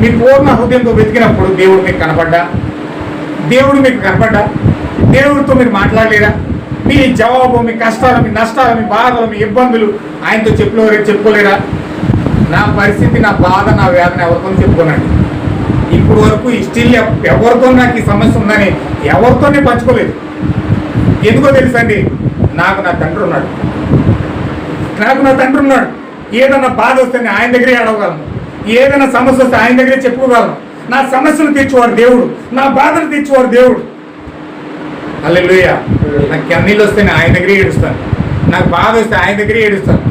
మీ పూర్ణ హృదయంతో వెతికినప్పుడు దేవుడు మీకు కనపడ్డా? దేవుడు మీకు కనపడ్డా? దేవుడితో మీరు మాట్లాడలేరా మీ జవాబు మీ కష్టాలు మీ నష్టాలు మీ బాధలు మీ ఇబ్బందులు ఆయనతో చెప్పుకోలేరు చెప్పుకోలేరా? నా పరిస్థితి నా బాధ నా వేదన ఎవరితో చెప్పుకోనండి. ఇప్పుడు వరకు ఈ స్టిల్ ఎవరితో నాకు ఈ సమస్య ఉందని ఎవరితోనే పంచుకోలేదు. ఎందుకో తెలుసండి నాకు నా తండ్రి ఉన్నాడు. నాకు నా తండ్రి ఉన్నాడు. ఏదైనా బాధ వస్తే ఆయన దగ్గరే అడగగలను ఏదైనా సమస్య వస్తే ఆయన దగ్గరే చెప్పుకోగలను. నా సమస్యలు తీర్చేవాడు దేవుడు. నా బాధలు తీర్చేవాడు దేవుడు. అల్లెలుయ్య నాకు కన్నీళ్ళు వస్తే నేను ఆయన దగ్గరే ఏడుస్తాను. నాకు బాధ వస్తే ఆయన దగ్గరే ఏడుస్తాను.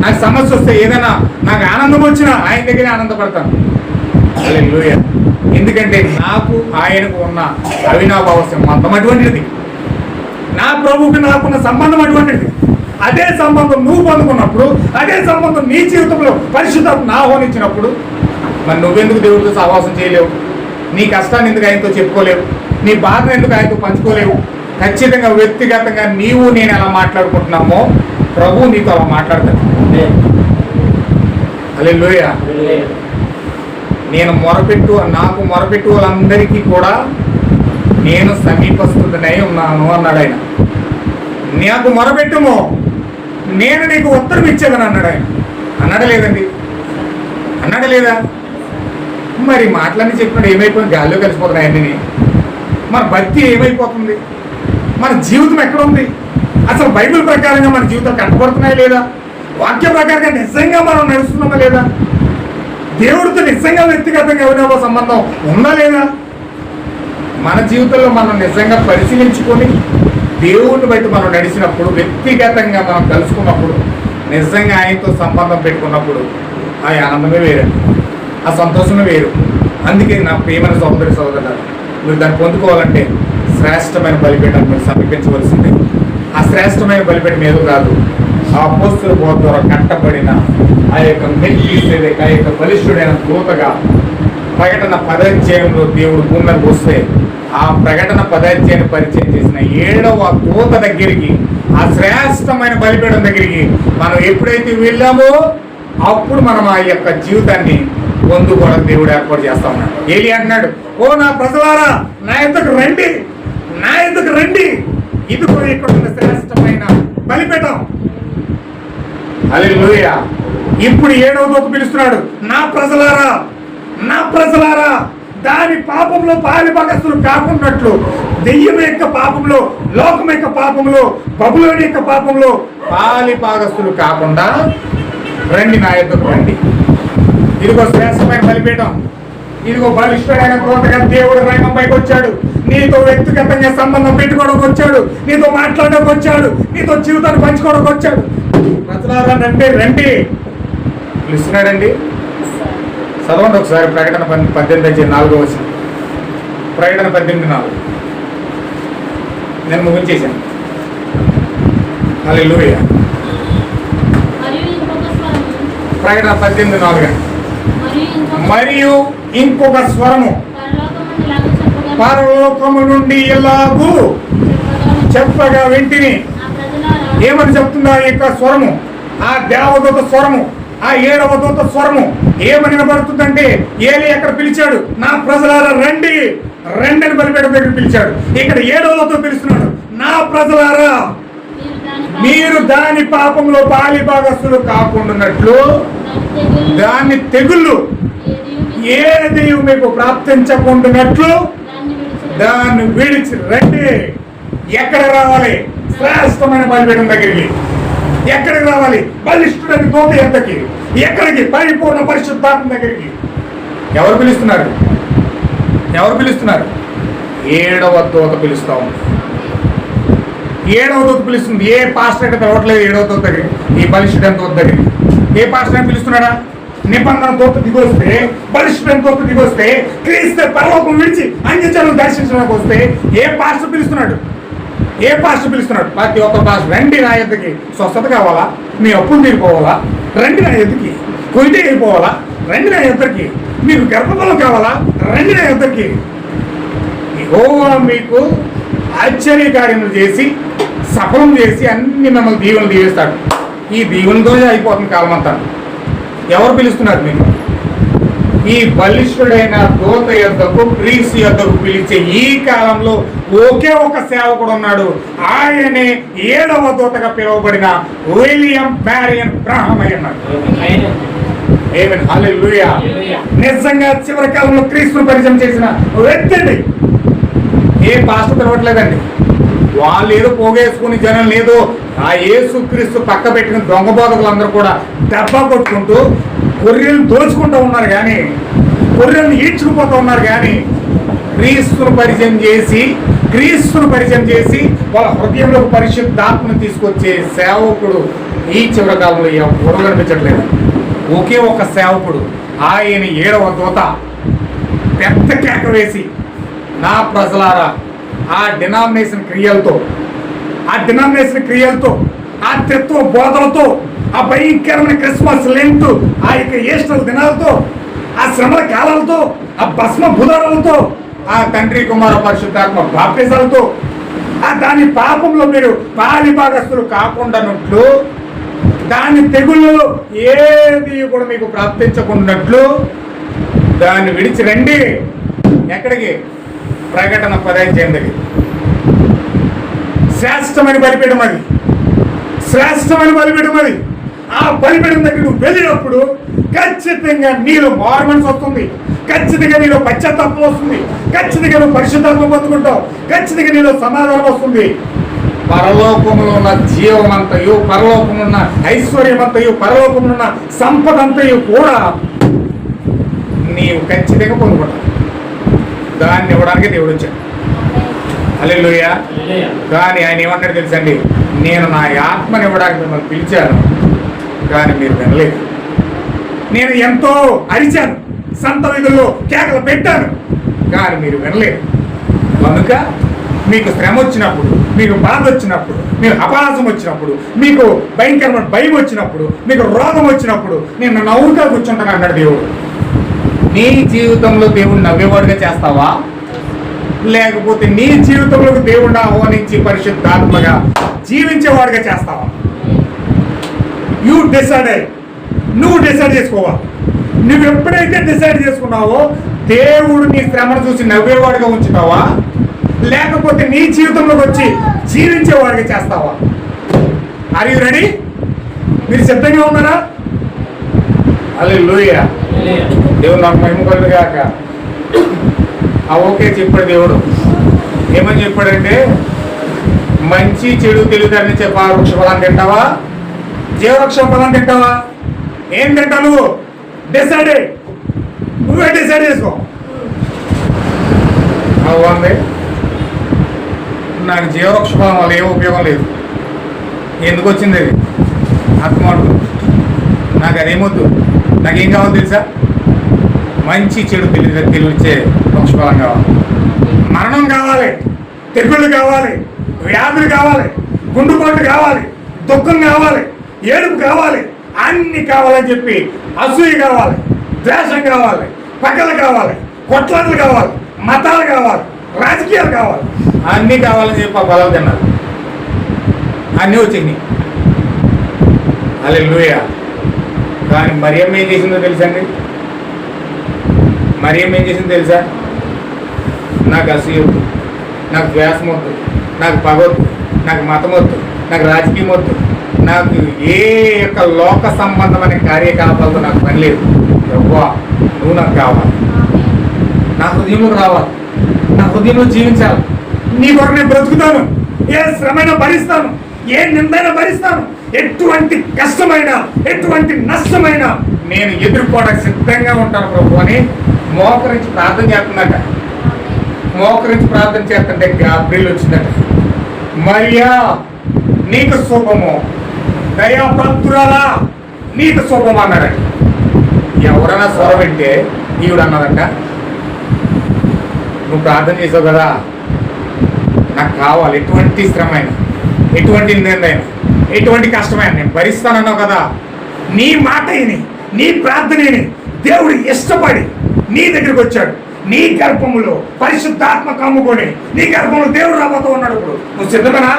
నాకు సమస్య వస్తే ఏదైనా నాకు ఆనందం వచ్చినా ఆయన దగ్గరే ఆనందపడతాను. అల్లెలుయ్య ఎందుకంటే నాకు ఆయనకు ఉన్న అవినాభావ సంబంధం అటువంటిది. నా ప్రభువుకి నాకున్న సంబంధం అటువంటిది. అదే సంబంధం నువ్వు పొందుకున్నప్పుడు అదే సంబంధం నీ జీవితంలో పరిశుద్ధం ఆహ్వానించినప్పుడు మరి నువ్వెందుకు దేవుడితో సహవాసం చేయలేవు? నీ కష్టాన్ని ఎందుకు ఆయనతో చెప్పుకోలేవు? నీ బాధను ఎందుకు ఆయనతో పంచుకోలేవు? ఖచ్చితంగా వ్యక్తిగతంగా నీవు నేను ఎలా మాట్లాడుకుంటున్నామో ప్రభు నీతో అలా మాట్లాడతాడు. అలే నేను మొరపెట్టు నాకు మొరపెట్టు వాళ్ళందరికీ కూడా నేను సమీపస్తుడనై ఉన్నాను అన్నాడు ఆయన. నాకు మొరపెట్టుము. నేను నీకు ఉత్తరం ఇచ్చేదని అన్నాడు ఆయన. అన్నాడా లేదండి? అన్నాడా లేదా? మరి మాటలన్నీ చెప్పినాడు ఏమైపోయింది? గాల్లో కలిసిపోతున్నాయి అన్నీ మన భక్తి ఏమైపోతుంది? మన జీవితం ఎక్కడ ఉంది? అసలు బైబిల్ ప్రకారంగా మన జీవితం కనపడుతున్నాయా లేదా? వాక్య ప్రకారంగా నిజంగా మనం నడుస్తున్నామా లేదా? దేవుడితో నిజంగా వ్యక్తిగతంగా ఎవరినో సంబంధం ఉందా లేదా? మన జీవితంలో మనం నిజంగా పరిశీలించుకొని దేవుడిని బట్టి మనం నడిచినప్పుడు వ్యక్తిగతంగా మనం కలుసుకున్నప్పుడు నిజంగా ఆయనతో సంబంధం పెట్టుకున్నప్పుడు ఆ ఆనందమే వేరండి ఆ సంతోషమే వేరు. అందుకే నా ప్రియమైన సోదరి సోదరులు మీరు దాన్ని పొందుకోవాలంటే శ్రేష్టమైన బలిపీఠాన్ని మీరు సమీపించవలసిందే. ఆ శ్రేష్టమైన బలిపీఠం ఏదో కాదు. ఆ పోస్తుల బోధ ద్వారా కట్టబడిన ఆ యొక్క మెల్కి ఆ యొక్క బలిష్ఠుడైన దూతగా ప్రకటన పదాధ్యాయంలో దేవుడు భూమి మీదకి వస్తే ఆ ప్రకటన పదాధ్యాయాన్ని పరిచయం చేసిన ఏడవ కోత దగ్గరికి ఆ శ్రేష్టమైన బలిపీఠం దగ్గరికి మనం ఎప్పుడైతే వెళ్ళామో అప్పుడు మనం ఆ యొక్క జీవితాన్ని పొందుకోవడం దేవుడు ఏర్పాటు చేస్తా ఉన్నాడు. ఏలి అన్నాడు ఓ నా ప్రజలారా నా ఎందుకు రండి నా ఎందుకు రండి. ఇదిగో ఇక్కడ ఉన్న శ్రేష్టమైన బలిపీఠం. హల్లెలూయా. ఇప్పుడు ఏడవ దూత పిలుస్తున్నాడు నా ప్రజలారా నా ప్రజలారా దాని పాపంలో పాలిభాగస్తులు కాకున్నట్లు దెయ్యం యొక్క పాపంలో లోకం యొక్క పాపంలో బబులోని యొక్క పాపంలో పాలిభాగస్తులు కాకుండా రండి నా యొద్దకు రండి. ఇదిగో శ్రేష్టమైన బలిపీఠం. ఇదిగో బలిష్టమైన కోటగా దేవుడు రంగంపైకి వచ్చాడు. నీతో వ్యక్తిగతంగా సంబంధం పెట్టుకోవడానికి వచ్చాడు. నీతో మాట్లాడడానికి వచ్చాడు. నీతో జీవితాన్ని పంచుకోవడానికి వచ్చాడు. ప్రజలారా రండి రండి. పిలుస్తున్నాడండి. చదవండి ఒకసారి ప్రకటన పద్దెనిమిది వచ్చి నాలుగో వచ్చి ప్రకటన పద్దెనిమిది నాలుగు. నేను ముగించేశాను అలా లూయ ప్రకటన పద్దెనిమిది నాలుగు. మరియు ఇంకొక స్వరము. పరలోకము నుండి ఇలాగ. చెప్పగా వింటిని ఏమని చెప్తుందా ఈ యొక్క స్వరము? ఆ దేవదూత స్వరము ఆ ఏడవ దూత స్వరము. ఏమని వినబడుతుందంటే ఏలి ఎక్కడ పిలిచాడు? నా ప్రజలారా రండి. రండి అని బలిపేట దగ్గర పిలిచాడు. ఇక్కడ ఏడవ పిలుస్తున్నాడు? నా ప్రజలారా మీరు దాని పాపంలో పాలి భాగస్తులు కాకుండాన్నట్లు దాని తెగుళ్ళు. ఏ ఏది మీకు ప్రాప్తించకుండాన్నట్లు దాన్ని విడిచి రండి. ఎక్కడ రావాలి? శ్రేష్టమైన బలిపేటం దగ్గరికి. ఎక్కడికి రావాలి? బలిష్ఠుడని తోట ఎంతకి ఎక్కడికి? పరిపూర్ణ పరిశుద్ధాత్మ దగ్గరికి. ఎవరు పిలుస్తున్నారు? ఎవరు పిలుస్తున్నారు? ఏడవ దూత పిలుస్తా. ఉంది ఏడవ దూత పిలుస్తుంది. ఏ పాస్టర్ అయితే పిలవట్లేదు ఏడవ దూత దగ్గరికి? ఈ బలిష్ఠుడని దూత దగ్గరికి. ఏ పాస్టర్ అని పిలుస్తున్నాడా? నిబంధన దూత దిగొస్తే బలిష్ఠుడని దూత దిగొస్తే క్రీస్తు పరలోకం విడిచి అంత్యజనులు దర్శించడానికి వస్తే ఏ పాస్టర్ పిలుస్తున్నాడు? ఏ పాస్టర్ పిలుస్తున్నాడు? ప్రతి ఒక్క పాస్టర్. రండి నా ఎద్దకి. స్వస్థత కావాలా? మీ అప్పులు తీరిపోవాలా? రండి నా ఎదుకి కొయితే అయిపోవాలా? రండి నా ఎద్దరికి మీకు గర్భఫలం కావాలా? రండి నా ఎద్దరికి యెహోవా మీకు ఆశ్చర్య కార్యములు చేసి సఫలం చేసి అన్ని మిమ్మల్ని దీవెనలు దీవిస్తాడు ఈ దీవెనతోనే అయిపోతుంది కాలం అంతా ఎవరు పిలుస్తున్నారు మీకు ఈ బలిష్ఠుడైన దూత యొద్దకు క్రీస్తు యొద్దకు పిలిచే ఈ కాలంలో ఒకే ఒక సేవకుడు ఉన్నాడు. ఆయనే ఏడవ దూతగా పిలువబడిన విలియం మ్యారియన్ ఏమని హల్లెలూయా నిజంగా చివరి కాలంలో క్రీస్తును పరిచయం చేసిన వ్యక్తి అండి ఏ పాస్టర్ పిలవట్లేదండి వాళ్ళు ఏదో పోగేసుకుని జనం లేదో ఆ యేసు క్రీస్తు పక్క పెట్టిన దొంగ బోధకులు అందరూ కూడా దెబ్బ కొట్టుకుంటూ గొర్రెలను దోచుకుంటూ ఉన్నారు కానీ గొర్రెలను ఈడ్చుకుపోతూ ఉన్నారు కానీ క్రీస్తును పరిచయం చేసి క్రీస్తును పరిచయం చేసి వాళ్ళ హృదయంలో పరిశుద్ధాత్మను తీసుకొచ్చే సేవకుడు ఈ చివరి కాలంలో ఎవరు కనిపించట్లేదు. ఒకే ఒక సేవకుడు ఆయన ఏడవ దూత పెద్ద కేక వేసి నా ప్రజలారా ఆ డినామినేషన్ క్రియలతో ఆ డినామినేషన్ క్రియలతో ఆ తత్వ బోధలతో ఆ భయంకరమైన క్రిస్మస్ లెంట్ ఆ యొక్క ఈస్టర్ దినాలతో ఆ శ్రమల కాలాలతో ఆ భస్మ బుధారాలతో ఆ తండ్రి కుమార పరిశుద్ధాత్మ బాప్తిజాలతో ఆ దాని పాపంలో మీరు పాలి భాగస్తులు కాకుండానట్లు దాని తెగుళ్ళలో ఏది కూడా మీకు ప్రాప్తించకున్నట్లు దాన్ని విడిచి రండి. ఎక్కడికి? ప్రకటన పదహైదు శ్రేష్టమని బలిపీఠం అది. శ్రేష్టమైన బలిపీఠం అది. ఆ బలిపీఠం దగ్గర నువ్వు వెళ్ళినప్పుడు ఖచ్చితంగా నీలో మార్మన్స్ వస్తుంది. ఖచ్చితంగా నీలో పశ్చాత్తాపం వస్తుంది. ఖచ్చితంగా నువ్వు పరిశుద్ధాత్మ పొందుకుంటావు. ఖచ్చితంగా నీలో సమాధానం వస్తుంది. పరలోకములో ఉన్న జీవమంతయు పరలోకములో ఉన్న ఐశ్వర్యమంతయు పరలోకములో ఉన్న సంపద అంతయు కూడా నీవు ఖచ్చితంగా పొందుకుంటావు. దాన్ని ఇవ్వడానికి దేవుడు వచ్చాడు. అల్లెలుయ కానీ ఆయన ఏమన్నాడు తెలుసండి? నేను నా ఆత్మని ఇవ్వడానికి మిమ్మల్ని పిలిచాను. కానీ మీరు వినలేదు. నేను ఎంతో అరిచాను. సంత విధుల్లో కేకలు పెట్టాను. కానీ మీరు వినలేదు. కనుక మీకు శ్రమ వచ్చినప్పుడు మీకు బాధ వచ్చినప్పుడు మీకు అపహాసం వచ్చినప్పుడు మీకు భయంకరమైన భయం వచ్చినప్పుడు మీకు రోగం వచ్చినప్పుడు నేను నవ్వుగా కూర్చుంటాను అన్నాడు దేవుడు. నీ జీవితంలో దేవుడు నవ్వేవాడుగా చేస్తావా? లేకపోతే నీ జీవితంలో దేవుడిని ఆహ్వానించి పరిశుద్ధాత్మగా జీవించేవాడుగా చేస్తావా? యూ డిసైడ్ నువ్వు డిసైడ్ చేసుకోవా. నువ్వు ఎప్పుడైతే డిసైడ్ చేసుకున్నావో దేవుడు నీ శ్రమను చూసి నవ్వేవాడిగా ఉంచుతావా? లేకపోతే నీ జీవితంలోకి వచ్చి జీవించేవాడిగా చేస్తావా? ఆర్ యూ రెడీ మీరు సిద్ధంగా ఉన్నారా? అలే దేవుడు నాకు మహిమ కాక ఆ ఓకే చెప్పాడు దేవుడు. ఏమని చెప్పాడంటే మంచి చెడు తెలియదని చెప్పా వృక్ష తింటావా జీవవృక్షం పదం తింటావా? ఏం తింటావు నువ్వు? డిసైడ్ నువ్వే డిసైడ్ చేసుకో. అవ్వండి నాకు జీవవృక్ష పదం వల్ల ఏ ఉపయోగం లేదు. ఎందుకు వచ్చింది అది? ఆత్మాడు నాకు అదేమొద్దు నాకేం కావాలో తెలుసా? మంచి చెడు తెలివి తెలివిచ్చే వృక్షఫలం కావాలి. మరణం కావాలి తెగుళ్ళు కావాలి వ్యాధులు కావాలి గుండుబాటు కావాలి దుఃఖం కావాలి ఏడుపు కావాలి అన్ని కావాలని చెప్పి అసూయ కావాలి ద్వేషం కావాలి పగలు కావాలి కొట్లాటలు కావాలి మతాలు కావాలి రాజకీయాలు కావాలి. అన్నీ కావాలని చెప్పి ఆ పొలం తిన్నారు. అన్నీ వచ్చింది అల్లెలుయా కానీ మరియమ్మ ఏం చేసిందో తెలుసండి మరియమ్మ ఏం చేసిందో తెలుసా? నాకు అసూయ నాకు ద్వేషం వద్దు. నాకు పగొద్దు నాకు మతం వద్దు. నాకు రాజకీయం వద్దు. నాకు ఏ యొక్క లోక సంబంధమైన కార్యకలాపాలతో నాకు పని లేదు. ఎక్కువ నువ్వు నాకు కావాలి. నా హృదయంలోకి రావాలి. నా హృదయంలో జీవించాలి. నీ కొరకు నేను బ్రతుకుతాను. ఏ శ్రమైనా భరిస్తాను. ఏ నిందైనా భరిస్తాను. ఎటువంటి కష్టమైన ఎటువంటి నష్టమైన నేను ఎదుర్కోవడానికి సిద్ధంగా ఉంటాను ప్రభు అని మోకరించి ప్రార్థన చేస్తుందట. మోకరించి ప్రార్థన చేస్తుంటే గాబ్రిల్ వచ్చిందట. మరియా నీకు శుభము. దయాభక్తురాలా నీకు శుభం అన్నారంట ఎవరైనా స్వరం వింటే ఈవిడ అన్నదంట నువ్వు ప్రార్థన చేసావు కదా నాకు కావాలి. ఎటువంటి శ్రమైన ఎటువంటి నిందైనా ఎటువంటి కష్టమైన నేను భరిస్తానన్నావు కదా. నీ మాట విని నీ ప్రార్థనని దేవుడు ఇష్టపడి నీ దగ్గరికి వచ్చాడు. నీ గర్భములో పరిశుద్ధాత్మ కమ్ముకొని నీ గర్భంలో దేవుడు రాబోతూ ఉన్నాడు ఇప్పుడు. నువ్వు సిద్ధమేనా?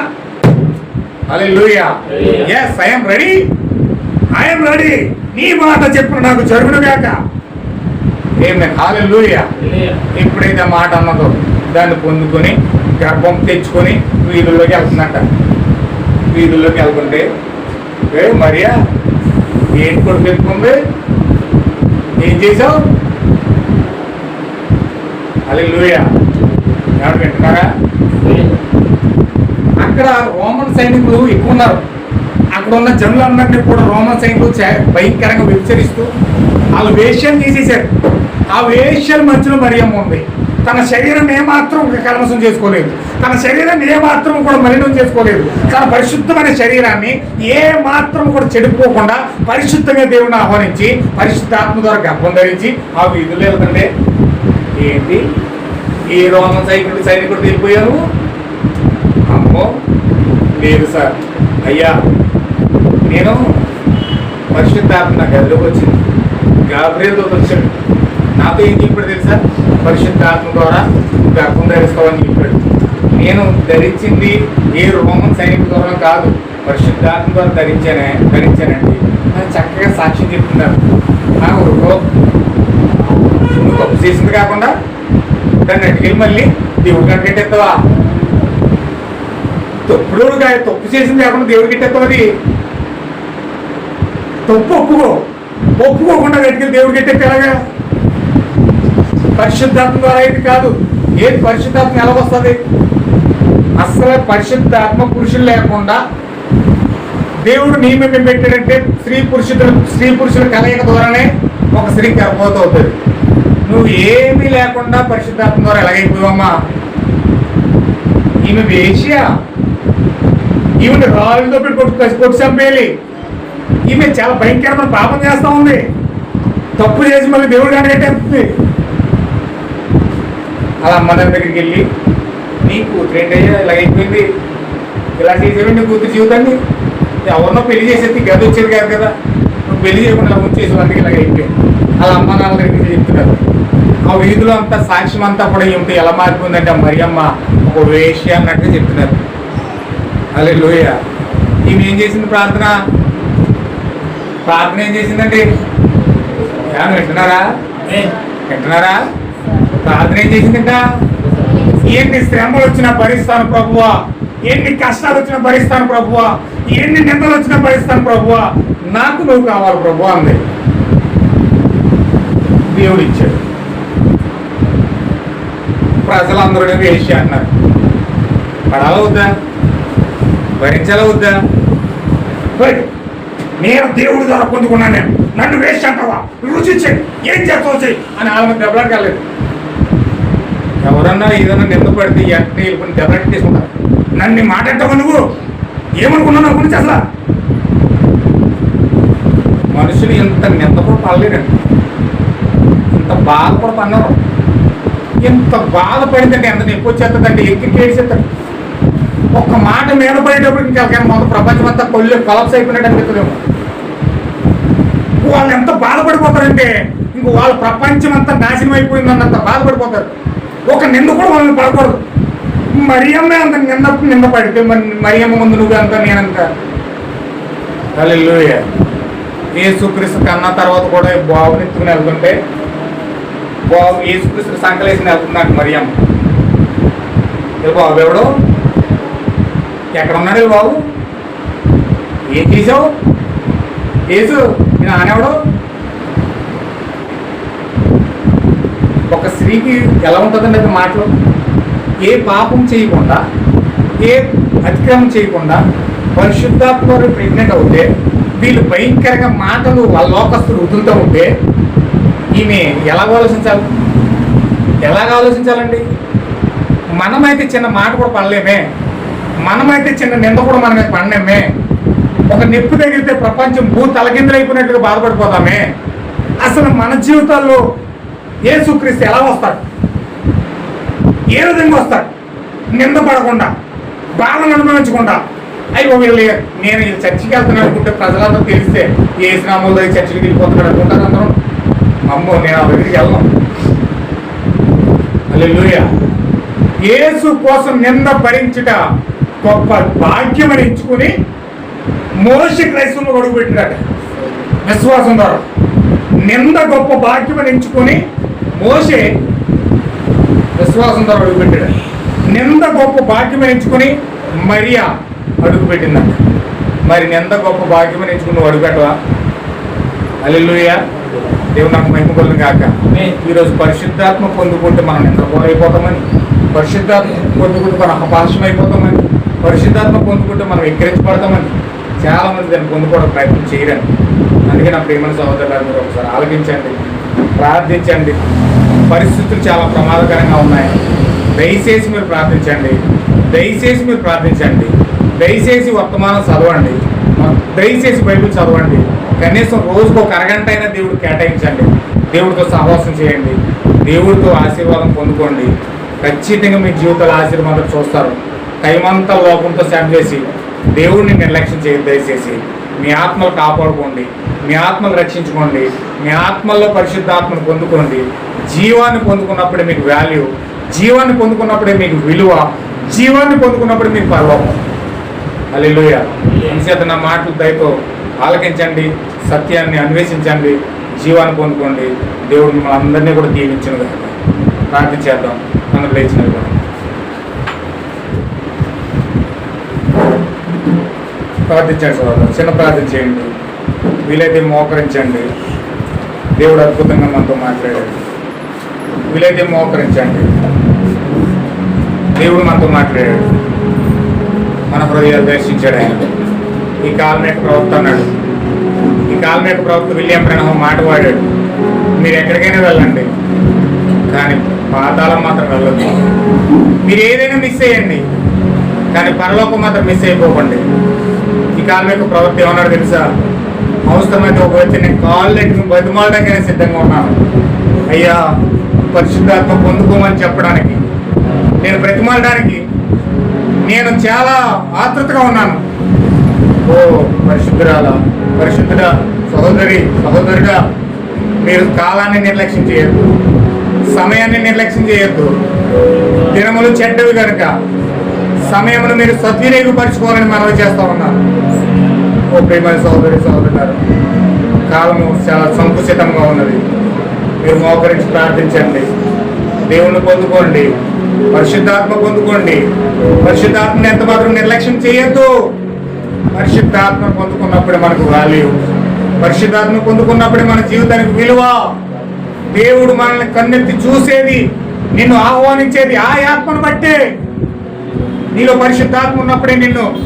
Hallelujah yes I'm ready I'm ready నీ మాట చెప్పిన నాకు జరుగును గాక. ఏమే హాలెలూయా ఎప్పుడైతే మాట అన్నదో దాన్ని పొందుకొని గర్భం తెచ్చుకొని వీధుల్లోకి వెళ్తుందంట. వీధుల్లోకి వెళ్తుంటే ఏ మరియా ఏంటి కొడుకు ఎత్తుకుంది? ఏం చేసావు అలే లూయా ఎవరు వింటున్నారా? అక్కడ రోమన్ సైనికులు ఎక్కువ ఉన్నారు అక్కడ ఉన్న జనులందరినీ కూడా రోమన్ సైనికులు భయంకరంగా విచ్చరిస్తూ వాళ్ళు వేష్యం తీసేశారు. ఆ వేష్యాల మధ్యలో మరియమ్మ ఉంది. తన శరీరం ఏమాత్రం కల్మసం చేసుకోలేదు. తన శరీరం ఏమాత్రం కూడా మలినం చేసుకోలేదు. తన పరిశుద్ధమైన శరీరాన్ని ఏ మాత్రం కూడా చెడిపోకుండా పరిశుద్ధంగా దేవుని ఆహ్వానించి పరిశుద్ధాత్మ ద్వారా గర్భం ధరించి ఆ వీధులు వెళ్తుండే ఏంటి? ఈ రోమన్ సైనికుడు సైనికుడు వెళ్ళిపోయారు. లేదు సార్. అయ్యా నేను పరిశుద్ధాత్మ నా గదిలోకి వచ్చింది. గాబ్రియల్తో వచ్చాడు. నాతో ఏం చెప్పాడు తెలుసా? పరిశుద్ధాత్మ ద్వారా గర్భం ధరిస్తావని చెప్పాడు. నేను ధరించింది ఏ రోమన్ సైనిక ద్వారా కాదు పరిశుద్ధాత్మ ద్వారా ధరించానే ధరించానండి. అని చక్కగా సాక్ష్యం చెప్తున్నారు. నాకు ఊరుకో నువ్వు తప్పు చేసింది కాకుండా దాన్ని అటుకెళ్ళి మళ్ళీ దేవుడు కంటే ఎత్తవా తప్పుడు ఆయన తప్పు చేసింది లేకుండా దేవుడికి ఎట్టేస్తుంది తప్పు ఒప్పుకో. ఒప్పుకోకుండా వెతికి దేవుడికి ఎట్టేస్తే ఎలాగా? పరిశుద్ధాత్మ ద్వారా అయితే కాదు. ఏది పరిశుద్ధాత్మ ఎలా వస్తుంది? అసలు పరిశుద్ధాత్మ పురుషులు లేకుండా దేవుడు నియమం పెట్టాడంటే స్త్రీ పురుషుడు స్త్రీ పురుషుల కలయిక ద్వారానే ఒక స్త్రీ గర్భవతి అవుతుంది నువ్వు ఏమీ లేకుండా పరిశుద్ధాత్మ ద్వారా ఎలాగైపోయావమ్మా? ఈమె వేశ్య. ఈమె రాళ్ళతో పెట్టి కొట్టు కొట్టి చంపేయాలి. ఈమె చాలా భయంకరమైన పాపం చేస్తా ఉంది. తప్పు చేసి మళ్ళీ దేవుడు కట్టేస్తుంది. అలా అమ్మ దగ్గర దగ్గరికి వెళ్ళి నీ కూతురు ఏంటయ్యా? ఇలా అయిపోయింది. ఇలా చేసేవి నీ కూతురు జీవితాన్ని? ఎవరినో పెళ్ళి చేసేది గది వచ్చేది కాదు కదా. నువ్వు పెళ్ళి చేయకుండా ఇలా ఉంచేసి అందుకే ఇలా అయిపోయింది. అలా అమ్మ నాన్న దగ్గరికి చెప్తున్నారు. ఆ వీధిలో అంతా సాక్ష్యం అంతా కూడా ఏమిటి ఎలా మారిపోయిందంటే ఆ మరియమ్మ ఒక వేష్య అన్నట్టుగా చెప్తున్నారు. అలే లోయ ఈమె ఏం చేసింది ప్రార్థన? ప్రార్థన ఏం చేసిందండి? ఏమన్నా వింటున్నారా? వింటున్నారా? ప్రార్థన ఏం చేసిందంట? ఎన్ని శ్రమలు వచ్చినా భరిస్తాను ప్రభువా? ఎన్ని కష్టాలు వచ్చినా భరిస్తాను ప్రభువా? ఎన్ని నిందలు వచ్చినా భరిస్తాను ప్రభువా? నాకు నువ్వు కావాలి ప్రభువా అంది. దేవుడు ఇచ్చాడు. ప్రజలందరూ వేసి అన్నారు. పడాలా వద్దా? భరించాలా వద్దా నేను దేవుడి ద్వారా పొందుకున్నాను నేను. నన్ను వేస్ట్ అంటావా? రుచి చెయ్యి. ఏం చేస్తావు చెయ్యి? అని ఆమె దెబ్బలాడగలేదు ఎవరన్నా ఏదైనా నింద పడితే వెంటనే వెళ్ళిపోయి దెబ్బలాడి తీసుకుంటారు నన్ను ఈ మాట అంటావా నువ్వు? ఏమనుకున్నావు నా గురించి అసలు మనుషులు ఇంత నింద కూడా పడలేరండి. ఇంత బాధ కూడా పన్నారు ఇంత బాధపడిందంటే ఎంత నొప్పి వచ్చేస్తుందంటే ఎక్కి ఏడిచేస్తాడు ఒక్క మాట మీద పడేటప్పుడు ఇంకా మొత్తం ప్రపంచం అంతా కొల్లు కొలప్స్ అయిపోయినట్టు అనిపిస్తుందేమో. వాళ్ళు ఎంత బాధపడిపోతారంటే ఇంక వాళ్ళ ప్రపంచం అంతా నాశనం అయిపోయిందన్నంత బాధపడిపోతారు. ఒక నింద కూడా వాళ్ళని పడకూడదు. మరియమ్మే అంత నింద నిన్న పడితే మరి మరియమ్మ ముందు నువ్వు అంత నేనంత. ఏసుక్రీస్తు కన్నా కన్న తర్వాత కూడా బాబుని ఎత్తుకుని వెళ్తుంటే బాబు ఏసుక్రీస్తు సంకలేసి నాకు మరియమ్మ ఏ బాబు ఎవడు? ఎక్కడ ఉన్నాడు బాబు? ఏం చేసావు? ఏసు నేను ఆనేవాడు ఒక స్త్రీకి ఎలా ఉంటుందండి అది మాటలు? ఏ పాపం చేయకుండా ఏ అతిక్రమం చేయకుండా పరిశుద్ధాత్మ ప్రెగ్నెంట్ అవుతే వీళ్ళు భయంకరంగా మాటలు వాళ్ళ లోకస్తులు వదులుతూ ఉంటే ఈమె ఎలాగ ఆలోచించాలి? ఎలాగ ఆలోచించాలండి? మనమైతే చిన్న మాట కూడా పడలేమే. మనమైతే చిన్న నింద కూడా మన మీద ఒక నిప్పు తగిలితే ప్రపంచం భూ తలకిందులైపోయినట్టుగా బాధపడిపోతామే. అసలు మన జీవితాల్లో ఏసుక్రీస్తు ఎలా వస్తాడు? ఏ విధంగా వస్తాడు? నింద పడకుండా బాధను అనుభవించకుండా. అయ్యో వీళ్ళు నేను ఈ చర్చికి వెళ్తున్నాను అనుకుంటే ప్రజలందరూ తెలిస్తే ఏ శ్రామంలో ఈ చర్చికి వెళ్ళిపోతున్నాడు అనుకుంటారు అందరం? అమ్మో నేను ఆ దగ్గరికి వెళ్ళను. హల్లెలూయా. యేసు కోసం నింద భరించుట గొప్ప భాగ్యమని ఎంచుకుని మోస క్రైస్తవులు అడుగు పెట్టినట్ట విశ్వాసం ద్వారా. నింద గొప్ప భాగ్యమని ఎంచుకొని మోసే విశ్వాసం ద్వారా అడుగుపెట్టాడు నింద గొప్ప భాగ్యం ఎంచుకుని మరియా అడుగుపెట్టిందంట. మరి నింద గొప్ప భాగ్యం ఎంచుకుని నువ్వు అడుగుపెట్టవా? అల్లెలుయ్యా దేవుడు నాకు మహిమగలను కాక ఈరోజు పరిశుద్ధాత్మ పొందుకుంటే మనం నిందపోరైపోతామని. పరిశుద్ధాత్మ పొందుకుంటే మనం అయిపోతామని పరిశుద్ధాత్మ పొందుకుంటే మనం ఎక్కిరించబడతామని చాలామంది దాన్ని పొందుకోవడం ప్రయత్నం చేయరని అందుకే నా ప్రేమ సహోదరులు మీరు ఒకసారి ఆలోచించండి ప్రార్థించండి. పరిస్థితులు చాలా ప్రమాదకరంగా ఉన్నాయి. దయచేసి మీరు ప్రార్థించండి. దయచేసి మీరు ప్రార్థించండి. దయచేసి వర్తమానం చదవండి. దయచేసి బైబిల్ చదవండి. కనీసం రోజుకు ఒక అరగంట అయినా దేవుడు కేటాయించండి. దేవుడితో సహవాసం చేయండి. దేవుడితో ఆశీర్వాదం పొందుకోండి. ఖచ్చితంగా మీ జీవితాల ఆశీర్వాదం చూస్తారు. టైం అంతా లోపంతో సేవ చేసి దేవుడిని నిర్లక్ష్యం చేయదు దయచేసి మీ ఆత్మలు కాపాడుకోండి మీ ఆత్మలు రక్షించుకోండి మీ ఆత్మల్లో పరిశుద్ధాత్మను పొందుకోండి. జీవాన్ని పొందుకున్నప్పుడే మీకు వాల్యూ జీవాన్ని పొందుకున్నప్పుడే మీకు విలువ జీవాన్ని పొందుకున్నప్పుడే మీకు పరలోకం అల్లెలుయ అంచేత నా మాటలు దయతో ఆలకించండి సత్యాన్ని అన్వేషించండి జీవాన్ని పొందుకోండి. దేవుడు మిమ్మల్ని అందరినీ కూడా దీవించిన ప్రార్థించేద్దాం మనం లేచినవి ప్రార్థించండి సోదరు చిన్న ప్రార్థన చేయండి. వీలైతే మోకరించండి. దేవుడు అద్భుతంగా మనతో మాట్లాడాడు. వీలైతే మోకరించండి. దేవుడు మనతో మాట్లాడాడు. మన హృదయాలు దర్శించాడు ఆయన. ఈ కాలమేక ప్రవక్త అన్నాడు. ఈ కాలమేక ప్రవక్త విలియం ప్రణహం మాట వాడాడు. మీరు ఎక్కడికైనా వెళ్ళండి. కానీ పాతాళం మాత్రం వెళ్ళదు మీరు ఏదైనా మిస్ అయ్యండి కానీ పరలోకం మాత్రం మిస్ అయిపోకండి. కార్మిక కాలమేక ఏమన్నాడు తెలుసా? అవసరమైతే ఒక వ్యక్తి నేను కాళ్ళు బతిమాలకైనా సిద్ధంగా ఉన్నాను. అయ్యా పరిశుద్ధాత్మ పొందుకోమని చెప్పడానికి నేను బ్రతిమాలడానికి నేను చాలా ఆతృతగా ఉన్నాను. ఓ పరిశుద్ధురాల పరిశుద్ధుడ సహోదరి సహోదరుడా మీరు కాలాన్ని నిర్లక్ష్యం చేయొద్దు. సమయాన్ని నిర్లక్ష్యం చేయొద్దు. దినములు చెడ్డవి కనుక సమయమును మీరు సద్వినియోగపరచుకోవాలని మనవి చేస్తూ ఉన్నాను. ఓ ప్రేమ సోదరి సహోదరులారు కాలము చాలా సంకుచితంగా ఉన్నది. మీరు మోకరించి ప్రార్థించండి. దేవుణ్ణి పొందుకోండి. పరిశుద్ధాత్మ పొందుకోండి. పరిశుద్ధాత్మని ఎంత మాత్రం నిర్లక్ష్యం చేయొద్దు. పరిశుద్ధాత్మ పొందుకున్నప్పుడే మనకు వాల్యూ. పరిశుద్ధాత్మ పొందుకున్నప్పుడే మన జీవితానికి విలువ. దేవుడు మనల్ని కన్నెత్తి చూసేది నిన్ను ఆహ్వానించేది ఆ ఆత్మను బట్టే. నీలో పరిశుద్ధాత్మ ఉన్నప్పుడే నిన్ను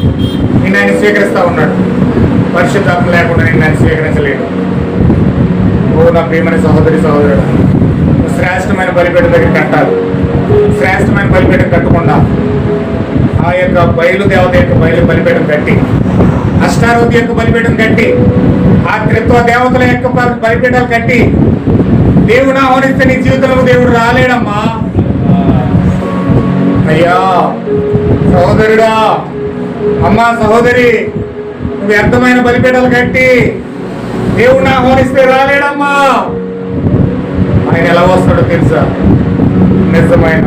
నిన్ను ఆయన స్వీకరిస్తా ఉన్నాడు. పరిశుద్ధాత్మ లేకుండా నేను ఆయన స్వీకరించలేదు. ఓ నా ప్రియమైన సహోదరి సహోదరుడు శ్రేష్టమైన బలిపేట దగ్గర కట్టాలి. శ్రేష్టమైన బలిపేట కట్టకుండా ఆ యొక్క బయలు దేవత యొక్క బయలు బలిపేటం కట్టి అష్టారోగ్య యొక్క బలిపీఠం కట్టి ఆ త్రిత్వ దేవతల యొక్క బలి- బలిపీఠాలు కట్టి దేవుడు ఆహ్వానిస్తే నీ జీవితంలో దేవుడు రాలేడమ్మా. అయ్యా సహోదరుడా అమ్మా సహోదరి వ్యర్థమైన బలిపేటలు కట్టి దేవుడిని ఆహ్వానిస్తే రాలేడమ్మా. ఆయన ఎలా వస్తాడో తెలుసా? నిజమైన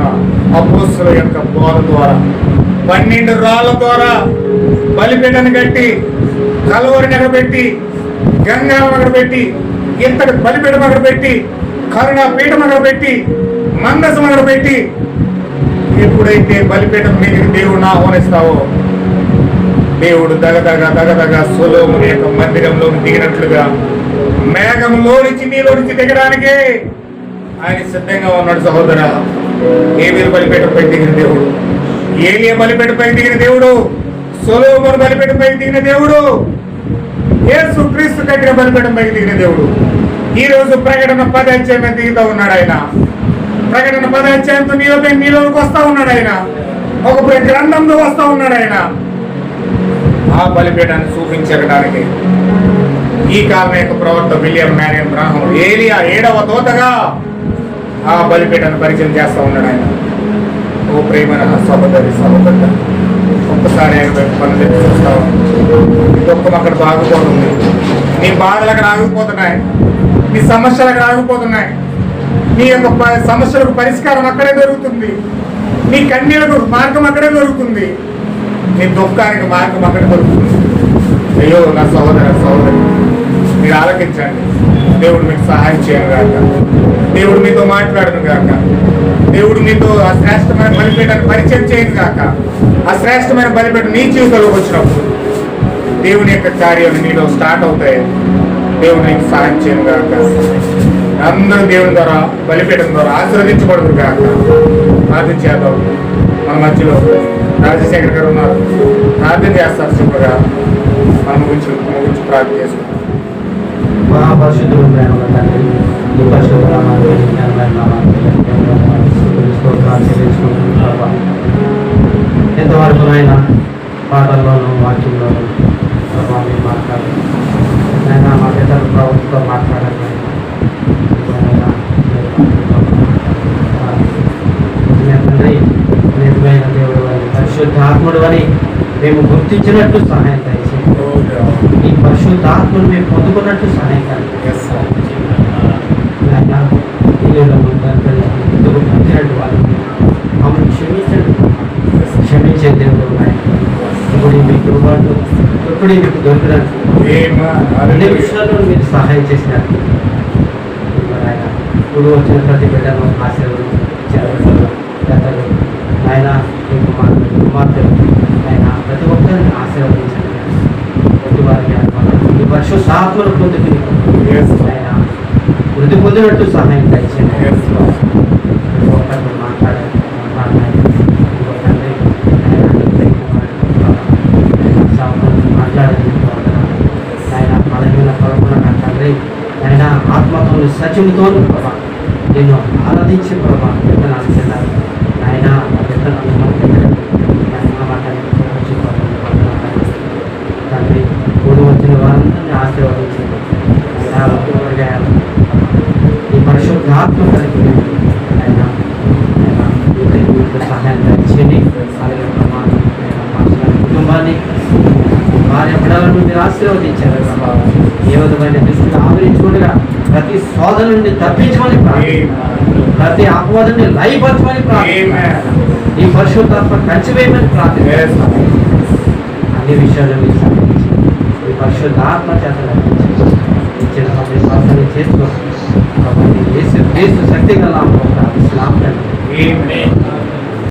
అపోస్తుల యొక్క బోధ ద్వారా పన్నెండు రాళ్ళ ద్వారా బలిపీఠను కట్టి కలవరిని అక్కడ పెట్టి గంగారం అక్కడ పెట్టి ఇంతటి బలిపీఠం అక్కడ పెట్టి కరుణా పీఠం అక్కడ పెట్టి మందసం అక్కడ పెట్టి ఎప్పుడైతే బలిపీఠం దేవుడు దేవుడిని ఆహ్వానిస్తావో దేవుడు దగదగ దగదగ సులోముని యొక్క మందిరంలోకి దిగినట్లుగా మేఘంలో నుంచి నీలో నుంచి దిగడానికి ఆయన సిద్ధంగా ఉన్నాడు సహోదర. ఏమీ బలిపేటపై దిగిన దేవుడు? ఏలియ బలిపేటపై దిగిన దేవుడు? సొలోమును బలిపేటపై దిగిన దేవుడు? యేసు క్రీస్తు కట్టిన బలిపేటపై దిగిన దేవుడు. ఈ రోజు ప్రకటన పదాధ్యాయం దిగుతా దిగుతూ ఉన్నాడు ఆయన? ప్రకటన పదాధ్యాయంతో నీలో నీలోకి వస్తా ఉన్నాడు ఆయన. ఒక గ్రంథంతో వస్తా ఉన్నాడు ఆయన. ఆ బలిపీఠాన్ని చూపించడానికి ఈ కాలం యొక్క ప్రవర్త విలియం మ్యారియన్ బ్రాహ్మణ్ ఏలియా ఏడవ తోతగా ఆ బలిపీఠాన్ని పరిచయం చేస్తూ ఉన్నాడు ఆయన. ఓ ప్రేమన సహోదరి సహోదరు ఒక్కసారి ఆయన పనులు చూస్తావు? నీ దుఃఖం అక్కడ బాగుపోతుంది. నీ బాధలు అక్కడ ఆగిపోతున్నాయి. నీ సమస్యలు అక్కడ ఆగిపోతున్నాయి. నీ యొక్క ప- సమస్యలకు పరిష్కారం అక్కడే దొరుకుతుంది. నీ కన్నీలకు మార్గం అక్కడే దొరుకుతుంది. నీ దుఃఖానికి మార్గం అక్కడ దొరుకుతుంది అయ్యో నా సహోదర సహోదరి మీరు ఆలకించండి. దేవుడు మీకు సహాయం చేయను కాక దేవుడు మీతో మాట్లాడను గాక. దేవుడు మీతో ఆ శ్రేష్టమైన బలిపీఠాన్ని పరిచయం చేయను గాక. ఆ శ్రేష్టమైన బలిపీఠం నీ జీవితంలోకి వచ్చినప్పుడు దేవుని యొక్క కార్యాలు నీలో స్టార్ట్ అవుతాయి. దేవుడు నీకు సహాయం చేయను గాక. అందరూ దేవుని ద్వారా బలిపీఠం ద్వారా ఆశీర్వదించబడదు కాక ప్రార్థన చేద్దాం. మన మధ్యలో రాజశేఖర్ గారు ఉన్నారు. ప్రార్థన చేస్తారు సింపుల్గా మన గురించి మన గురించి ప్రార్థన చేసుకుంటాం మహాపరిశుద్ధుడు ప్రేమల తండ్రి. ఈ పరిశుద్ధ నామాన్ని జ్ఞానమైన నామాన్ని స్తుతులు, స్తోత్రాలు చెల్లించుకుంటున్నాను ప్రభా. ఎంతవరకు నాయన పాటల్లోనూ వాక్యంలోనూ ప్రభా మీరు మాట్లాడారు. నాయన మా పెద్దల ప్రభుత్వంతో మాట్లాడారు నాయన. నాయన, నా తండ్రి నిజమైన దేవుడు అని పరిశుద్ధాత్ముడు అని మేము గుర్తించినట్టు సహాయం దయచేయండి ఈ పరిశుద్ధాత్మను మేము పొందుకున్నట్టు సహాయం కలిగించండి. నాయనా, ఇల్లులో ఉందని ఎందుకు పంచినట్టు వాళ్ళు మమ్మల్ని క్షమించండి. క్షమించే దేవుడు నాయన. ఇప్పుడు మీకు పాటు ఇప్పుడు మీకు దొరికినట్టు. అన్ని విషయాల్లో మీరు సహాయం చేసినట్టు. ఆయన ఇప్పుడు వచ్చిన ప్రతి బిడ్డను ఆశీర్వదించారు పెద్దలు ఆయన మీ కుమారుడు. కుమార్తెలు ఆయన ప్రతి ఒక్కరిని ఆశీర్వదించండి. ప్రతి వారికి ఈ పరిశుద్ధాత్మను పొందుకుని ఆయన వృద్ధి పొందినట్టు సహాయం దయచేయండి. ప్రతి ఒక్కరితో మాట్లాడే ఆయన ఆత్మతో సచివుతో ప్రభా నేను ఆరాధించి ప్రభా విత్తనాలు చెందాలి ఆయన విత్తనాలు మన దగ్గర ఆయన మాటని వచ్చి ప్రభా, తండ్రి కూడి వచ్చిన వారందరినీ ఆశీర్వదించండి ఆయన కూరగాయలు ఈ పరిశుద్ధాత్మ కలిగి ఆయన ఆయన వీరికి వీరికి సహాయం దయచేయండి అలాగే ప్రమాణం ఆయన పాస్టర్ కుటుంబాన్ని భార్య బిడ్డలను ప్రభావ. ఏ విధమైన దృష్టిని ఆవరించుకుంటుగా ప్రతి శోధన నుండి తప్పించమని ప్రతి ఆపవాదాన్ని లయపరచమని ప్రార్థన ఈ పరిశుద్ధాత్మ కంచివేయమని ప్రార్థన అన్ని విషయాలు మీరు సంబంధించి ఈ పరిశుద్ధాత్మ చేత. ఇచ్చిన ప్రతి ప్రార్థన చేసుకో కాబట్టి యేసు క్రీస్తు శక్తి గల. Amen.